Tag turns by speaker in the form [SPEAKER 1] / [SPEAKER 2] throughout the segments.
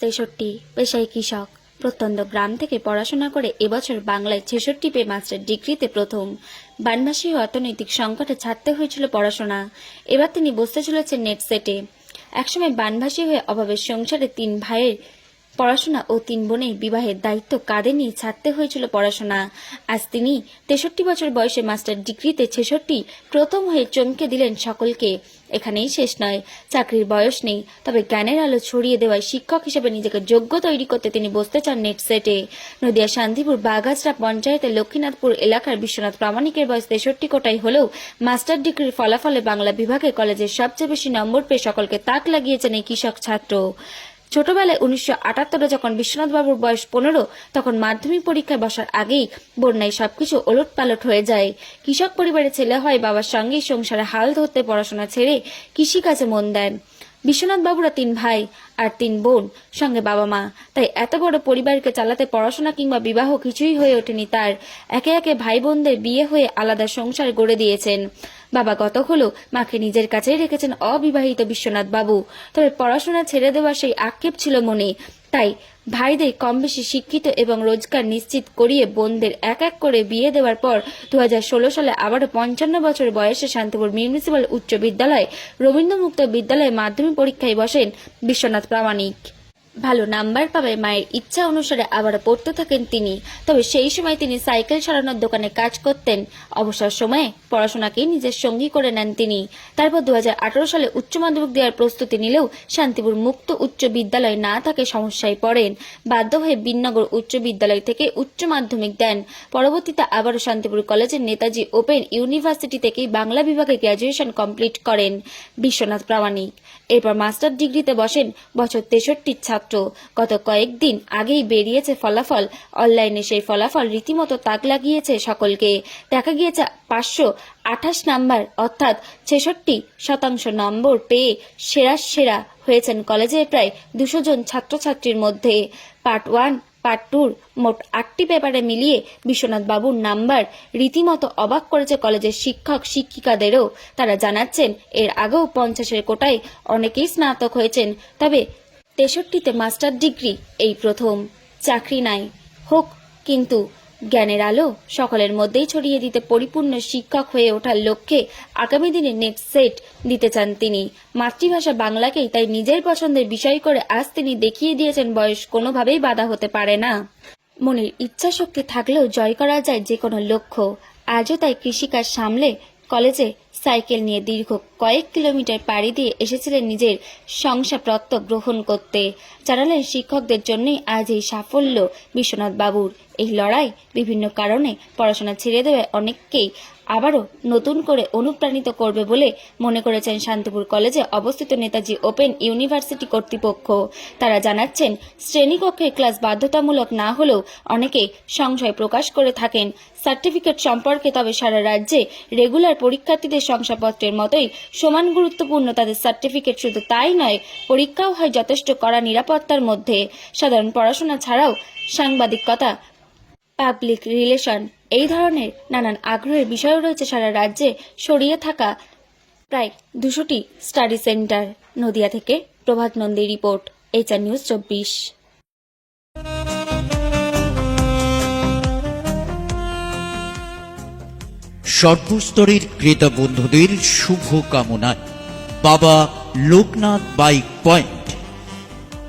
[SPEAKER 1] তেষট্টি, পেশায় কৃষক। প্রত্যন্ত গ্রাম থেকে পড়াশোনা করে এবছর বাংলায় ছেষট্টি পে মাস্টার ডিগ্রিতে প্রথম। বানবাসী অর্থনৈতিক সংকটে ছাড়তে হয়েছিল পড়াশোনা। এবার তিনি বসতে চলেছেন নেট সেটে। একসময় বানভাসী হয়ে অভাবের সংসারে তিন ভাইয়ের পড়াশোনা ও তিন বোনের বিবাহের দায়িত্ব কাঁধে নিয়ে ছাড়তে হয়েছিল পড়াশোনা। আজ তিনি তেষট্টি বছর বয়সে মাস্টার ডিগ্রিতে ছেষট্টি প্রথম হয়ে চমকে দিলেন সকলকে। এখানেই শেষ নয়, চাকরির বয়স নেই, তবে জ্ঞানের আলো ছড়িয়ে দেওয়ায় শিক্ষক হিসেবে নিজেকে যোগ্য তৈরি করতে তিনি বসতে চান নেট সেটে। নদিয়া শান্তিপুর বাগাছড়া পঞ্চায়েতের লক্ষ্মীনাথপুর এলাকার বিশ্বনাথ প্রামাণিকের বয়স তেষট্টি কোটাই হলেও মাস্টার ডিগ্রির ফলাফলে বাংলা বিভাগে কলেজের সবচেয়ে বেশি নম্বর পেয়ে সকলকে তাক লাগিয়েছেন এই কৃষক ছাত্র। ছোটবেলায় উনিশশো আটাত্তরে যখন বিশ্বনাথ বাবুর বয়স পনেরো, তখন মাধ্যমিক পরীক্ষায় বসার আগেই বন্যায় সবকিছু ওলট পালট হয়ে যায়। কৃষক পরিবারের ছেলে হয় বাবার সঙ্গেই সংসারে হাল ধরতে পড়াশোনা ছেড়ে কৃষিকাজে মন দেন। বিশ্বনাথ বাবুরা তিন ভাই। আর তিন বোন, সঙ্গে বাবা মা। তাই এত বড় পরিবারকে চালাতে পড়াশোনা কিংবা বিবাহ কিছুই হয়ে ওঠেনি তার। একে একে ভাই বোনদের বিয়ে হয়ে আলাদা সংসার গড়ে দিয়েছেন। বাবা গত হলো, মাকে নিজের কাছেই রেখেছেন অবিবাহিত বিশ্বনাথ বাবু। তবে পড়াশোনা ছেড়ে দেওয়ার সেই আক্ষেপ ছিল মনে। তাই ভাইদের কম বেশি শিক্ষিত এবং রোজগার নিশ্চিত করিয়ে বোনদের এক এক করে বিয়ে দেওয়ার পর দু হাজার ষোলো সালে আবারও পঞ্চান্ন বছর বয়সে শান্তিপুর মিউনিসিপ্যাল উচ্চ বিদ্যালয় রবীন্দ্রমুক্ত বিদ্যালয়ে মাধ্যমিক পরীক্ষায় বসেন বিশ্বনাথ প্রামাণিক। ভালো নাম্বার পাবে মায়ের ইচ্ছা অনুসারে আবারও পড়তে থাকেন তিনি। তবে সেই সময় তিনি সাইকেল সারানোর দোকানে কাজ করতেন। অবসর সময়ে পড়াশোনাকেই নিজের সঙ্গী করে নেন তিনি। তারপর দু হাজার আঠারো সালে উচ্চ মাধ্যমিক দেওয়ার প্রস্তুতি নিলেও শান্তিপুর মুক্ত উচ্চ বিদ্যালয় না থাকে সমস্যায় পড়েন। বাধ্য হয়ে বিনগর উচ্চ বিদ্যালয় থেকে উচ্চ মাধ্যমিক দেন। পরবর্তীতে আবারও শান্তিপুর কলেজের নেতাজি ওপেন ইউনিভার্সিটি থেকেই বাংলা বিভাগে গ্র্যাজুয়েশন কমপ্লিট করেন বিশ্বনাথ প্রামাণিক। এরপর মাস্টার ডিগ্রিতে বসেন বছর তেষট্টির ছাত্র গত কয়েকদিন আগেই বেরিয়েছে ফলাফল। অনলাইনে সেই ফলাফল রীতিমতো তাক লাগিয়েছে সকলকে। দেখা গিয়েছে পাঁচশো আঠাশ নাম্বার, অর্থাৎ ছেষট্টি শতাংশ নম্বর পেয়ে সেরা সেরা হয়েছেন কলেজের প্রায় দুশো জন ছাত্রছাত্রীর মধ্যে। পার্ট ওয়ান, পার্ট টুর মোট আটটি পেপারে মিলিয়ে বিশ্বনাথ বাবুর নাম্বার রীতিমতো অবাক করেছে কলেজের শিক্ষক, শিক্ষিকাদেরও। তারা জানাচ্ছেন, এর আগেও পঞ্চাশের কোটায় অনেকেই স্নাতক হয়েছেন। তবে তেষট্টিতে মাস্টার ডিগ্রি, এই প্রথম। চাকরি নাই। হোক, কিন্তু জ্ঞানের আলো সকলের মধ্যেই ছড়িয়ে দিতে পরিপূর্ণ শিক্ষক হয়ে ওঠার লক্ষ্যে আগামী দিনে নেক্সট সেট দিতে চান তিনি। মাতৃভাষা বাংলাকেই তাই নিজের পছন্দের বিষয় করে আজ তিনি দেখিয়ে দিয়েছেন বয়স কোনোভাবেই বাধা হতে পারে না। মনের ইচ্ছা শক্তি থাকলেও জয় করা যায় যে কোনো লক্ষ্য। আজও তাই কৃষিকাজ সামলে কলেজে সাইকেল নিয়ে দীর্ঘ কয়েক কিলোমিটার পাড়ি দিয়ে এসেছিলেন নিজের শংসাপ্রত্য গ্রহণ করতে। জানালেন শিক্ষকদের জন্যই আজ এই সাফল্য বিশ্বনাথ বাবুর। এই লড়াই বিভিন্ন কারণে পড়াশোনা ছেড়ে দেওয়ায় অনেককেই আবারও নতুন করে অনুপ্রাণিত করবে বলে মনে করেছেন শান্তিপুর কলেজে অবস্থিত নেতাজি ওপেন ইউনিভার্সিটি কর্তৃপক্ষ। তারা জানাচ্ছেন, শ্রেণীকক্ষে ক্লাস বাধ্যতামূলক না হলেও অনেকেই সংশয় প্রকাশ করে থাকেন। সার্টিফিকেট সম্পর্কে তবে সারা রাজ্যে রেগুলার পরীক্ষার্থীদের শংসাপত্রের মতোই সমান গুরুত্বপূর্ণ তাদের সার্টিফিকেট। শুধু তাই নয়, পরীক্ষাও হয় যথেষ্ট কড়া নিরাপত্তার মধ্যে। সাধারণ পড়াশোনা ছাড়াও সাংবাদিকতা পাবলিক রিলেশন এই ধরনের নানান আগ্রহের বিষয়ও রয়েছে সারা রাজ্যে। সরিয়ে থাকা প্রায় দুশোটি স্টাডি সেন্টার নদিয়া থেকে Prabhat Nandi report HR news চব্বিশ।
[SPEAKER 2] সর্বস্তরের ক্রেতা বন্ধুদের শুভ কামনায় বাবা লোকনাথ বাইক পয়েন্ট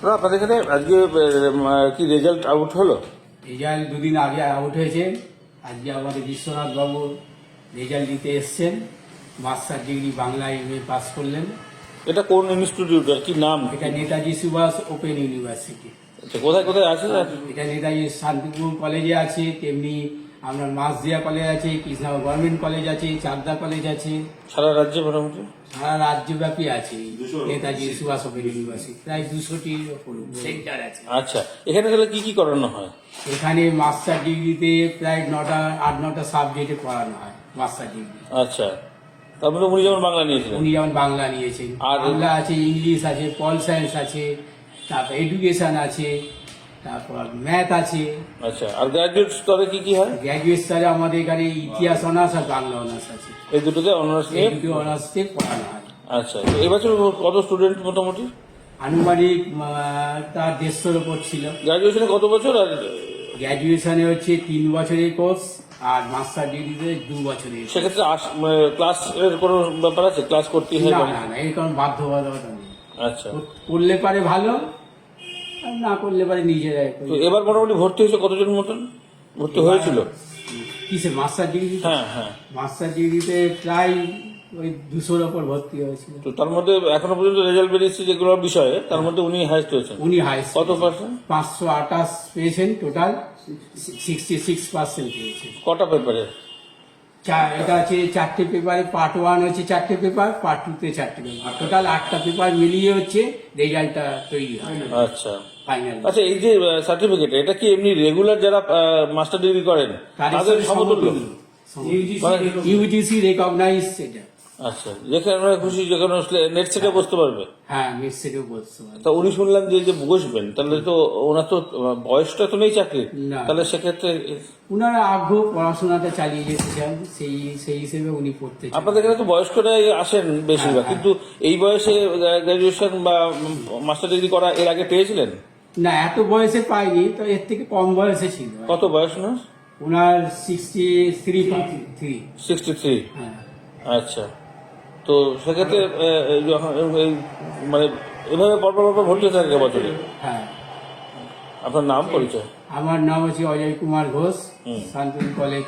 [SPEAKER 3] দাদা আপনাদের এখানে আজকে কি রেজাল্ট আউট হলো?
[SPEAKER 4] রেজাল্ট দুদিন আগে আউট হয়েছে। আজকে আমাদের বিশ্বনাথ বাবু রেজাল্ট দিতে এসছেন। Master degree Bangla MA pass করলেন।
[SPEAKER 3] এটা কোন ইনস্টিটিউট আর কি নাম?
[SPEAKER 4] এটা নেতাজি সুভাষ ওপেন ইউনিভার্সিটি।
[SPEAKER 3] আচ্ছা, কোথায় কোথায় আছে?
[SPEAKER 4] এটা নেতাজি শান্তিপুর কলেজে আছে তেমনি আপনার মাসদিয়া কলেজ আছে কৃষ্ণনগর গভর্নমেন্ট কলেজ আছে চাকদা কলেজ আছে।
[SPEAKER 3] সারা রাজ্যে মোটামুটি?
[SPEAKER 4] সারা রাজ্যব্যাপী আছে। নেতাজি সুভাষ ইউনিভার্সিটি প্রায় ওপর সেন্টার আছে।
[SPEAKER 3] আচ্ছা এখানে তাহলে কি কি করানো হয়?
[SPEAKER 4] এখানে মাস্টার ডিগ্রিতে প্রায় নটা আট নটা সাবজেক্টে পড়ানো হয় মাস্টার ডিগ্রি
[SPEAKER 3] আচ্ছা তারপরে উনি যেমন বাংলা নিয়েছিলেন?
[SPEAKER 4] উনি যেমন বাংলা নিয়েছেন।
[SPEAKER 3] আর-
[SPEAKER 4] বাংলা আছে ইংলিশ আছে পল সায়েন্স আছে তারপর এডুকেশন আছে তারপর ম্যাথ আছে।
[SPEAKER 3] আচ্ছা আর গ্রাজুয়েট স্তরে কি কি হয়?
[SPEAKER 4] গ্র্যাজুয়েট স্তরে আমাদের এখানে ইতিহাস অনার্স আর বাংলা অনার্স আছে।
[SPEAKER 3] এই দুটোতে অনার্স
[SPEAKER 4] এই
[SPEAKER 3] নিয়ে?
[SPEAKER 4] দুটো অনার্সে পড়ানো হয়।
[SPEAKER 3] আচ্ছা এবছর কত স্টুডেন্ট মোটামুটি?
[SPEAKER 4] আনুমানিক তার দেড়শোর ওপর ছিল।
[SPEAKER 3] গ্রাজুয়েশনে কত বছর আর?
[SPEAKER 4] গ্র্যাজুয়েশনে হচ্ছে তিন বছরের কোর্স আর মাস্টার ডিগ্রিতে দু বছরের
[SPEAKER 3] সেক্ষেত্রে ক্লাস এর কোনো ব্যাপার আছে? ক্লাস করতেই হয়
[SPEAKER 4] না না এর কোনো বাধ্যবাধকতা নেই।
[SPEAKER 3] আচ্ছা।
[SPEAKER 4] করলে পারে ভালো না করলে পারে নিজেরাই
[SPEAKER 3] তো এবার মোটামুটি ভর্তি হয়েছে কতজন মতন? ভর্তি হয়েছিল?
[SPEAKER 4] কিসে মাস্টার ডিগ্রি
[SPEAKER 3] হ্যাঁ হ্যাঁ।
[SPEAKER 4] মাস্টার ডিগ্রিতে প্রায় ওই দুশোর ওপর ভর্তি হয়েছিল।
[SPEAKER 3] তো তার মধ্যে এখনও পর্যন্ত রেজাল্ট বেরিয়েছে যেগুলো বিষয়ে তার মধ্যে উনি হাইস্ট হয়েছেন।
[SPEAKER 4] উনি হাই
[SPEAKER 3] কত পার্সেন্ট
[SPEAKER 4] পাঁচশো আঠাশ পেয়েছেন টোটাল সিক্সটি সিক্স পার্সেন্ট পেয়েছেন।
[SPEAKER 3] কটা পেপারে
[SPEAKER 4] এটা আছে চারটে পেপারে পার্ট ওয়ান হচ্ছে চারটে পেপার পার্ট টুতে চারটে পেপার টোটাল আটটা পেপার মিলিয়ে হচ্ছে রেজাল্টটা তৈরি হয়।
[SPEAKER 3] আচ্ছা। আচ্ছা এই যে সার্টিফিকেট এটা কি এমনি রেগুলার যারা মাস্টার ডিগ্রি করেন তাদের সমতুল্য।
[SPEAKER 4] ইউজিসি রেকগনাইজ সেটা
[SPEAKER 3] আচ্ছা যেখানে খুশি যেখানে আসলে নেট সেটে বসতে পারবে।
[SPEAKER 4] হ্যাঁ মেসেজও বলতে পারে
[SPEAKER 3] তা উনি শুনলাম যে যে বসবেন তাহলে তো ওনার তো বয়সটা তো নেই চাকরি তাহলে সেক্ষেত্রে
[SPEAKER 4] উনারা আগ্রহ পড়াশোনাটা চালিয়ে যেতে চান সেই সেই হিসেবে উনি পড়তে চান।
[SPEAKER 3] আপনাদের এখানে তো বয়স্করাই আসেন বেশিরভাগ কিন্তু এই বয়সে গ্রাজুয়েশন বা মাস্টার ডিগ্রি করা এর আগে পেয়েছিলেন?
[SPEAKER 4] না এত বয়সে পাইনি তো এর থেকে কম বয়সে ছিল।
[SPEAKER 3] কত বয়স না
[SPEAKER 4] ওনার sixty three three
[SPEAKER 3] sixty three
[SPEAKER 4] হ্যাঁ।
[SPEAKER 3] আচ্ছা। তো সেক্ষেত্রে এই মানে এভাবে পরপর পরপর ভর্তি হতে থাকে বছরে
[SPEAKER 4] হ্যাঁ।
[SPEAKER 3] আপনার নাম পরিচয়?
[SPEAKER 4] আমার নাম হচ্ছে অজয় কুমার ঘোষ। শান্তনু কলেজ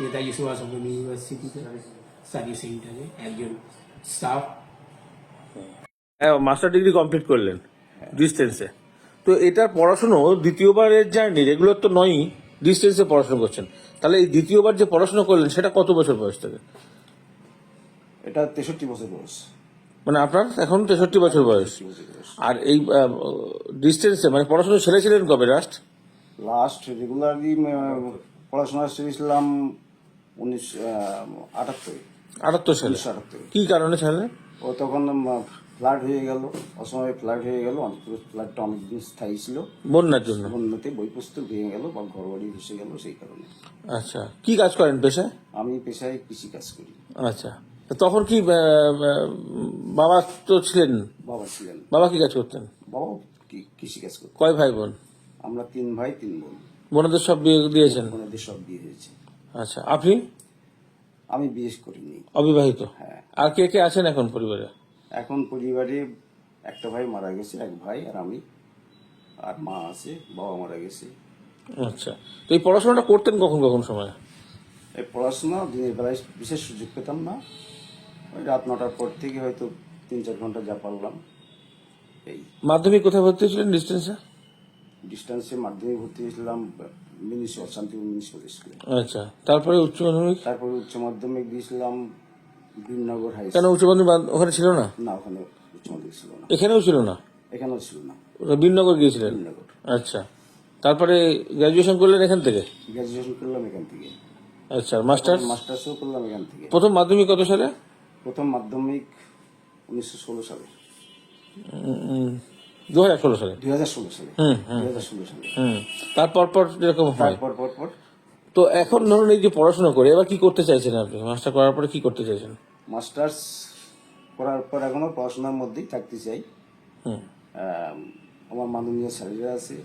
[SPEAKER 4] নেতাজি সুভাষচন্দ্র ইউনিভার্সিটিতে স্টাডি সেন্টারে একজন স্টাফ।
[SPEAKER 3] মাস্টার ডিগ্রি কমপ্লিট করলেন ডিস্টেন্সে। তো এটার পড়াশুনো দ্বিতীয়বারের জার্নি রেগুলার তো নয়ই ডিস্টেন্সে পড়াশোনা করছেন। তাহলে এই দ্বিতীয়বার যে পড়াশোনা করলেন সেটা কত বছর বয়স থেকে?
[SPEAKER 5] এটা তেষট্টি বছর বয়স।
[SPEAKER 3] মানে আপনার এখন তেষট্টি বছর বয়স। আর এই ডিস্টেন্সে মানে পড়াশোনা ছেড়েছিলেন কবে লাস্ট
[SPEAKER 5] লাস্ট রেগুলারলি পড়াশোনা সেরেছিলাম উনিশ আটাত্তরে।
[SPEAKER 3] আটাত্তর সালে? কি কারণে ছাড়লেন
[SPEAKER 5] ও তখন ফ্লাড হয়ে গেল। অসময়ে ফ্লাড হয়ে গেল। ফ্লাডটা অনেকদিন স্থায়ী ছিল।
[SPEAKER 3] বন্যার জন্য?
[SPEAKER 5] বন্যাতে বই পুস্তক ভেঙে গেল বা ঘর বাড়ি ভেসে গেল সেই কারণে।
[SPEAKER 3] আচ্ছা। কি কাজ করেন পেশায়?
[SPEAKER 5] আমি পেশায় কৃষি কাজ করি।
[SPEAKER 3] আচ্ছা। তখন কি বাবা তো ছিলেন?
[SPEAKER 5] বাবা ছিলেন।
[SPEAKER 3] বাবা কি কাজ করতেন?
[SPEAKER 5] বাবাও কি- কৃষি কাজ করতেন।
[SPEAKER 3] কয় ভাই বোন?
[SPEAKER 5] আমরা তিন ভাই তিন বোন।
[SPEAKER 3] বোনদের সব বিয়ে দিয়েছেন?
[SPEAKER 5] ওনাদের সব বিয়ে হয়েছে।
[SPEAKER 3] আচ্ছা আপনি?
[SPEAKER 5] আমি বিয়ে করিনি।
[SPEAKER 3] অবিবাহিত?
[SPEAKER 5] হ্যাঁ।
[SPEAKER 3] আর কে কে আছেন এখন পরিবারে?
[SPEAKER 5] এখন পরিবারে একটা ভাই মারা গেছে এক ভাই আর আমি। আর মা আছে বাবা মারা গেছে।
[SPEAKER 3] আচ্ছা। তো এই পড়াশোনাটা করতেন কখন কখন সময়?
[SPEAKER 5] এই পড়াশোনা দিনের বেলায় বিশেষ সুযোগ পেতাম না। ওই রাত নটার পর থেকে হয়তো তিন চার ঘণ্টা যা পারলাম। এই
[SPEAKER 3] মাধ্যমিক কোথায় ভর্তি হয়েছিলেন ডিস্টেন্সে?
[SPEAKER 5] ডিস্টেন্সে মাধ্যমিক ভর্তি হয়েছিলাম মিউনিসিপাল শান্তিপুর মিউনিসিপাল স্কুলে।
[SPEAKER 3] আচ্ছা তারপরে উচ্চ মাধ্যমিক?
[SPEAKER 5] তারপরে উচ্চ মাধ্যমিক দিয়েছিলাম ভীমনগর হাই
[SPEAKER 3] কেন উচ্চ মাধ্যমিক ওখানে ছিল না?
[SPEAKER 5] না ওখানে উচ্চ মাধ্যমিক ছিল না।
[SPEAKER 3] এখানেও ছিল না?
[SPEAKER 5] এখানেও ছিল না।
[SPEAKER 3] বিননগর গিয়েছিলেন?
[SPEAKER 5] ভীমনগর।
[SPEAKER 3] আচ্ছা তারপরে গ্রাজুয়েশন করলেন এখান থেকে?
[SPEAKER 5] গ্র্যাজুয়েশন করলাম এখান থেকে।
[SPEAKER 3] আচ্ছা মাস্টার্স
[SPEAKER 5] মাস্টার্সও করলাম এখান থেকে।
[SPEAKER 3] প্রথম মাধ্যমিক কত সালে?
[SPEAKER 5] প্রথম মাধ্যমিক উনিশশো ষোলো সালে।
[SPEAKER 3] দু হাজার ষোলো সালে?
[SPEAKER 5] দুই হাজার ষোলো সালে। দুই হাজার ষোলো সালে।
[SPEAKER 3] তারপর পর যেরকম হয়।
[SPEAKER 5] তারপর পর পর।
[SPEAKER 3] তো এখন ধরুন এই যে পড়াশোনা করে এবার কি করতে চাইছেন আপনি? মাস্টার করার পরে কি করতে চাইছেন?
[SPEAKER 5] মাস্টার্স করার পর এখনও পড়াশোনার মধ্যেই থাকতে চাই। আমার মাননীয় স্যারেরা আছে।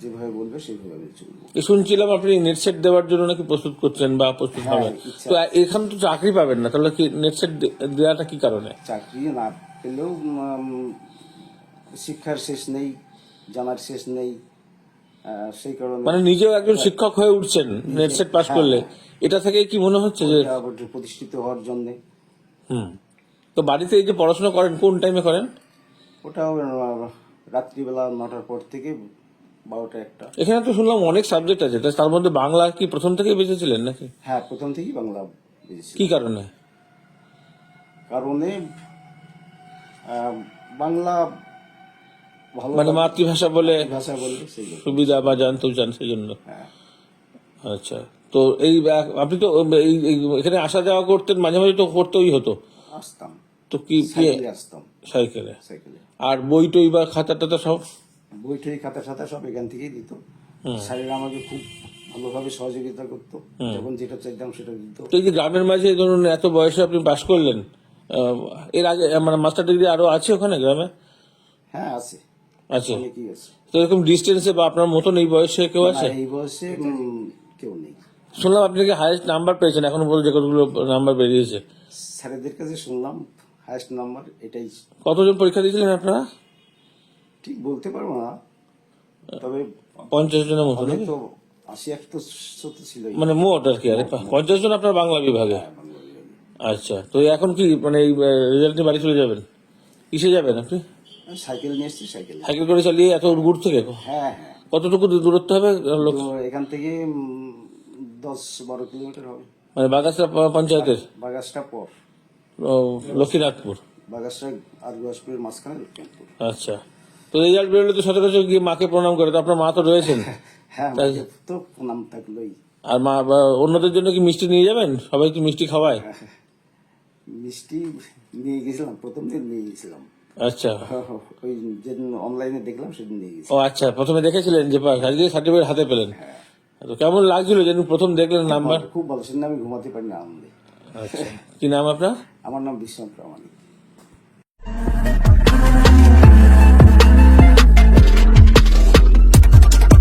[SPEAKER 5] যেভাবে বলবে সেইভাবে আমি চলবো।
[SPEAKER 3] শুনছিলাম আপনি নেট সেট দেওয়ার জন্য নাকি প্রস্তুত করছেন বা প্রস্তুত
[SPEAKER 5] হ্যাঁ,
[SPEAKER 3] হবেন? তো এখানে তো চাকরি পাবেন না তাহলে কি নেট সেট দেওয়াটা কি কারণে?
[SPEAKER 5] চাকরি না পেলেও শিক্ষার শেষ নেই জানার শেষ নেই সেই কারণে
[SPEAKER 3] মানে নিজেও একজন শিক্ষক হয়ে উঠছেন নেট সেট পাস করলে। এটা থেকে কি মনে হচ্ছে যে
[SPEAKER 5] এটা প্রতিষ্ঠিত হওয়ার জন্যে।
[SPEAKER 3] হুম। তো বাড়িতে এই যে পড়াশোনা করেন কোন টাইমে করেন?
[SPEAKER 5] ওটাও আহ, রাত্রিবেলা নটার পর থেকে বারোটা একটা।
[SPEAKER 3] এখানে তো শুনলাম অনেক সাবজেক্ট আছে। তার মধ্যে বাংলা কি প্রথম থেকেই বেঁচেছিলেন নাকি?
[SPEAKER 5] হ্যাঁ প্রথম থেকেই বাংলা
[SPEAKER 3] কি কারণে?
[SPEAKER 5] কারণে বাংলা ভালো
[SPEAKER 3] মানে মাতৃভাষা বলে
[SPEAKER 5] ভাষা সেই
[SPEAKER 3] সুবিধা বা জানতেও চান সেই জন্য?
[SPEAKER 5] হ্যাঁ।
[SPEAKER 3] আচ্ছা। তো এই আপনি তো এখানে আসা যাওয়া করতেন মাঝে মাঝে তো করতেই হতো।
[SPEAKER 5] আসতাম।
[SPEAKER 3] তো কি
[SPEAKER 5] সাইকেলে আসতাম।
[SPEAKER 3] সাইকেলে।
[SPEAKER 5] সাইকেলে।
[SPEAKER 3] আর বই টই বা খাতা টাতা সব?
[SPEAKER 5] বই টই খাতা সাতা সব এখান থেকেই দিত। স্যারেরা আমাকে খুব ভালোভাবে সহযোগিতা করতো। যখন যেটা চাইতাম সেটা দিত।
[SPEAKER 3] এই যে গ্রামের মাঝে ধরুন এত বয়সে আপনি পাশ করলেন এর আগে মানে মাস্টার ডিগ্রি আরও আছে ওখানে গ্রামে?
[SPEAKER 5] হ্যাঁ আছে।
[SPEAKER 3] আছে। তো এরকম ডিস্টেন্সে বা আপনার মতন এই বয়সে কেউ আছে?
[SPEAKER 5] এই বয়সে কেউ নেই।
[SPEAKER 3] শুনলাম আপনি কি হাইয়েস্ট নাম্বার পেয়েছেন এখনও পর্যন্ত যে কতগুলো নাম্বার বেরিয়েছে।
[SPEAKER 5] স্যারেদের কাছে শুনলাম হায়েস্ট নাম্বার এটাই।
[SPEAKER 3] কতজন পরীক্ষা দিয়েছিলেন আপনারা?
[SPEAKER 5] ঠিক বলতে পারব না। তবে
[SPEAKER 3] পঞ্চাশ জনের মতো নাকি?
[SPEAKER 5] হয়তো আশি একশো তো ছিলই।
[SPEAKER 3] মানে মোট আর কি আরে পঞ্চাশ জন আপনার বাংলা বিভাগে? আচ্ছা তো এখন কি মানে এই রেজাল্ট নিয়ে বাড়ি চলে যাবেন? কিসে যাবেন আপনি?
[SPEAKER 5] সাইকেল নিয়ে এসেছি সাইকেল
[SPEAKER 3] সাইকেল করে চালিয়ে এত দূর থেকে?
[SPEAKER 5] হ্যাঁ হ্যাঁ।
[SPEAKER 3] কতটুকু দূরত্ব হবে
[SPEAKER 5] এখান থেকে দশ বারো কিলোমিটার হবে।
[SPEAKER 3] মানে বাগাসরা পঞ্চায়েতের?
[SPEAKER 5] বাগাসটা পর।
[SPEAKER 3] লক্ষ্মীনাথপুর।
[SPEAKER 5] বাগাসটা আর গুয়াসপুরের মাঝখানে
[SPEAKER 3] আচ্ছা। তো রেজাল্ট বেরোলে তো সচরাচর গিয়ে মাকে প্রণাম করে তো আপনার মা তো রয়েছেন।
[SPEAKER 5] হ্যাঁ তো নাম থাকলোই
[SPEAKER 3] আর মা অন্যদের জন্য কি মিষ্টি নিয়ে যাবেন? সবাই কি মিষ্টি খাওয়ায়?
[SPEAKER 5] মিষ্টি নিয়ে গেছিলাম প্রথম দিন নিয়ে গেছিলাম।
[SPEAKER 3] আচ্ছা।
[SPEAKER 5] ওই যেদিন অনলাইনে দেখলাম সেদিন নিয়ে গেছি।
[SPEAKER 3] ও আচ্ছা প্রথমে দেখেছিলেন যে আজকে সার্টিফিকেট হাতে পেলেন। তো কেমন লাগছিল যেদিন প্রথম দেখলেন নাম্বার?
[SPEAKER 5] খুব ভালো সেদিন আমি ঘুমাতে পারি না আনন্দে
[SPEAKER 3] আচ্ছা। কি নাম আপনার?
[SPEAKER 5] আমার নাম বিশ্বনাথ প্রামাণিক।